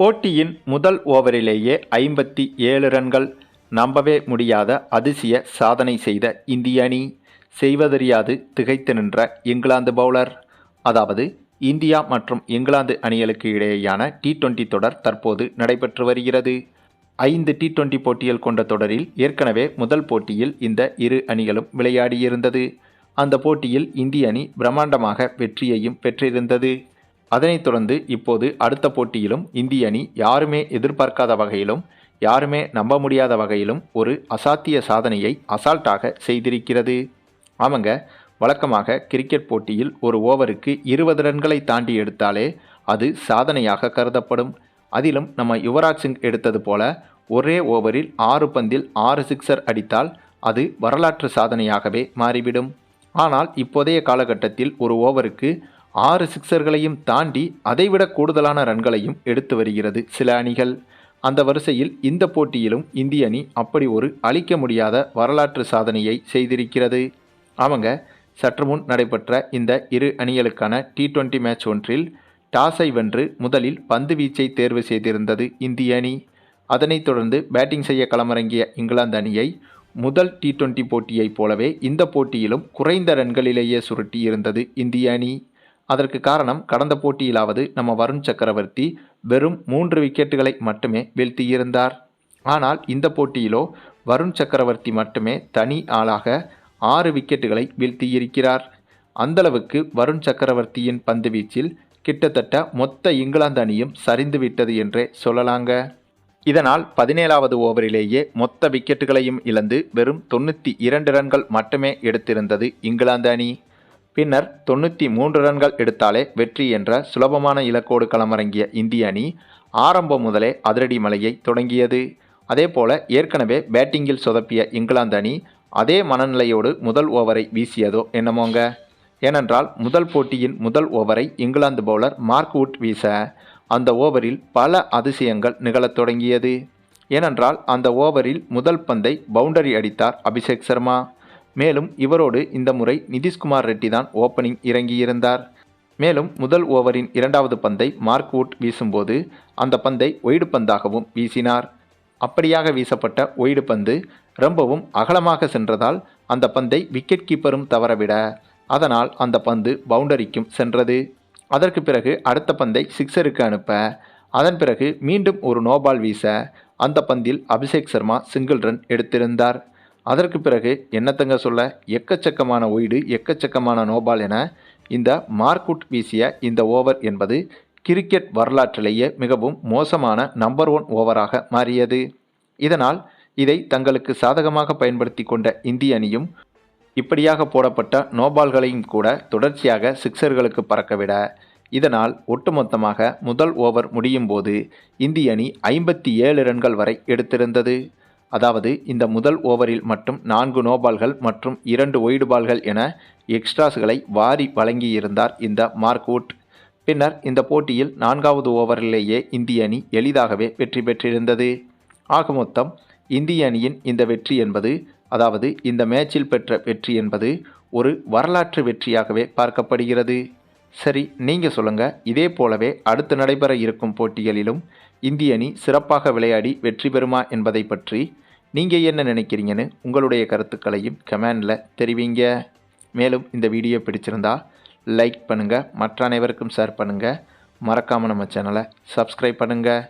போட்டியின் முதல் ஓவரிலேயே ஐம்பத்தி ஏழு ரன்கள் நம்பவே முடியாத அதிசய சாதனை செய்த இந்திய அணி செய்வதறியாது திகைத்து நின்ற இங்கிலாந்து பவுலர். அதாவது இந்தியா மற்றும் இங்கிலாந்து அணிகளுக்கு இடையேயான டி டுவெண்டி தொடர் தற்போது நடைபெற்று வருகிறது. ஐந்து டி டுவெண்டி போட்டிகள் கொண்ட தொடரில் ஏற்கனவே முதல் போட்டியில் இந்த இரு அணிகளும் விளையாடியிருந்தது. அந்த போட்டியில் இந்திய அணி பிரம்மாண்டமாக வெற்றியையும் பெற்றிருந்தது. அதனைத் தொடர்ந்து இப்போது அடுத்த போட்டியிலும் இந்திய அணி யாருமே எதிர்பார்க்காத வகையிலும் யாருமே நம்ப முடியாத வகையிலும் ஒரு அசாத்திய சாதனையை அசால்ட்டாக செய்திருக்கிறது. ஆமாங்க வழக்கமாக கிரிக்கெட் போட்டியில் ஒரு ஓவருக்கு இருபது ரன்களை தாண்டி எடுத்தாலே அது சாதனையாக கருதப்படும். அதிலும் நம்ம யுவராஜ் சிங் எடுத்தது போல ஒரே ஓவரில் ஆறு பந்தில் ஆறு சிக்ஸர் அடித்தால் அது வரலாற்று சாதனையாகவே மாறிவிடும். ஆனால் இப்போதைய காலகட்டத்தில் ஒரு ஓவருக்கு ஆறு சிக்சர்களையும் தாண்டி அதைவிட கூடுதலான ரன்களையும் எடுத்து வருகிறது. சில அணிகள் அந்த வரிசையில் இந்த போட்டியிலும் இந்திய அணி அப்படி ஒரு அழிக்க முடியாத வரலாற்று சாதனையை செய்திருக்கிறது. அவங்க சற்று முன் நடைபெற்ற இந்த இரு அணிகளுக்கான டி டுவெண்ட்டி மேட்ச் ஒன்றில் டாஸை வென்று முதலில் பந்து வீச்சை தேர்வு செய்திருந்தது இந்திய அணி. அதனைத் தொடர்ந்து பேட்டிங் செய்ய களமிறங்கிய இங்கிலாந்து அணியை முதல் டி டுவெண்ட்டி போட்டியைப் போலவே இந்த போட்டியிலும் குறைந்த ரன்களிலேயே சுருட்டி இருந்தது இந்திய அணி. அதற்கு காரணம் கடந்த போட்டியிலாவது நம்ம வருண் சக்கரவர்த்தி வெறும் மூன்று விக்கெட்டுகளை மட்டுமே வீழ்த்தியிருந்தார். ஆனால் இந்த போட்டியிலோ வருண் சக்கரவர்த்தி மட்டுமே தனி ஆளாக ஆறு விக்கெட்டுகளை வீழ்த்தியிருக்கிறார். அந்தளவுக்கு வருண் சக்கரவர்த்தியின் பந்து வீச்சில் கிட்டத்தட்ட மொத்த இங்கிலாந்து அணியும் சரிந்துவிட்டது என்றே சொல்லலாங்க. இதனால் பதினேழாவது ஓவரிலேயே மொத்த விக்கெட்டுகளையும் இழந்து வெறும் தொண்ணூற்றி இரண்டு ரன்கள் மட்டுமே எடுத்திருந்தது இங்கிலாந்து அணி. பின்னர் தொண்ணூற்றி மூன்று ரன்கள் எடுத்தாலே வெற்றி என்ற சுலபமான இலக்கோடு களமிறங்கிய இந்திய அணி ஆரம்பம் முதலே அதிரடி மலையை தொடங்கியது. அதேபோல ஏற்கனவே பேட்டிங்கில் சொதப்பிய இங்கிலாந்து அணி அதே மனநிலையோடு முதல் ஓவரை வீசியதோ என்னமோங்க? ஏனென்றால் முதல் போட்டியின் முதல் ஓவரை இங்கிலாந்து பவுலர் மார்க் வுட் வீச அந்த ஓவரில் பல அதிசயங்கள் நிகழத் தொடங்கியது. ஏனென்றால் அந்த ஓவரில் முதல் பந்தை பவுண்டரி அடித்தார் அபிஷேக் சர்மா. மேலும் இவரோடு இந்த முறை நிதிஷ்குமார் ரெட்டி தான் ஓப்பனிங் இறங்கியிருந்தார். மேலும் முதல் ஓவரின் இரண்டாவது பந்தை மார்க் வுட் வீசும்போது அந்த பந்தை ஒயிடு பந்தாகவும் வீசினார். அப்படியாக வீசப்பட்ட ஒயிடு பந்து ரொம்பவும் அகலமாக சென்றதால் அந்த பந்தை விக்கெட் கீப்பரும் தவறவிட அதனால் அந்த பந்து பவுண்டரிக்கும் சென்றது. அதற்கு பிறகு அடுத்த பந்தை சிக்ஸருக்கு அனுப்ப அதன் பிறகு மீண்டும் ஒரு நோபால் வீச அந்த பந்தில் அபிஷேக் சர்மா சிங்கிள் ரன் எடுத்திருந்தார். அதற்கு பிறகு என்னத்தங்க சொல்ல எக்கச்சக்கமான ஒய்டு எக்கச்சக்கமான நோபால் என இந்த மார்க்குட் வீசிய இந்த ஓவர் என்பது கிரிக்கெட் வரலாற்றிலேயே மிகவும் மோசமான நம்பர் ஒன் ஓவராக மாறியது. இதனால் இதை தங்களுக்கு சாதகமாக பயன்படுத்தி கொண்ட இந்திய அணியும் இப்படியாக போடப்பட்ட நோபால்களையும் கூட தொடர்ச்சியாக சிக்சர்களுக்கு பறக்கவிட இதனால் ஒட்டுமொத்தமாக முதல் ஓவர் முடியும் போது இந்திய அணி ஐம்பத்தி ஏழு ரன்கள் வரை எடுத்திருந்தது. அதாவது இந்த முதல் ஓவரில் மட்டும் நான்கு நோபால்கள் மற்றும் இரண்டு ஒய்டு பால்கள் என எக்ஸ்ட்ராஸ்களை வாரி வழங்கியிருந்தார் இந்த மார்க்வுட் பின்னர் இந்த போட்டியில் நான்காவது ஓவரிலேயே இந்திய அணி எளிதாகவே வெற்றி பெற்றிருந்தது. ஆக மொத்தம் இந்திய அணியின் இந்த வெற்றி என்பது அதாவது இந்த மேட்சில் பெற்ற வெற்றி என்பது ஒரு வரலாற்று வெற்றியாகவே பார்க்கப்படுகிறது. சரி நீங்கள் சொல்லுங்கள் இதே போலவே அடுத்து நடைபெற இருக்கும் போட்டிகளிலும் இந்திய அணி சிறப்பாக விளையாடி வெற்றி பெறுமா என்பதை பற்றி நீங்கள் என்ன நினைக்கிறீங்கன்னு உங்களுடைய கருத்துக்களையும் கமெண்டில் தெரிவிங்க. மேலும் இந்த வீடியோ பிடிச்சிருந்தா லைக் பண்ணுங்கள் மற்ற அனைவருக்கும் ஷேர் பண்ணுங்கள் மறக்காமல் நம்ம சேனலை சப்ஸ்கிரைப் பண்ணுங்கள்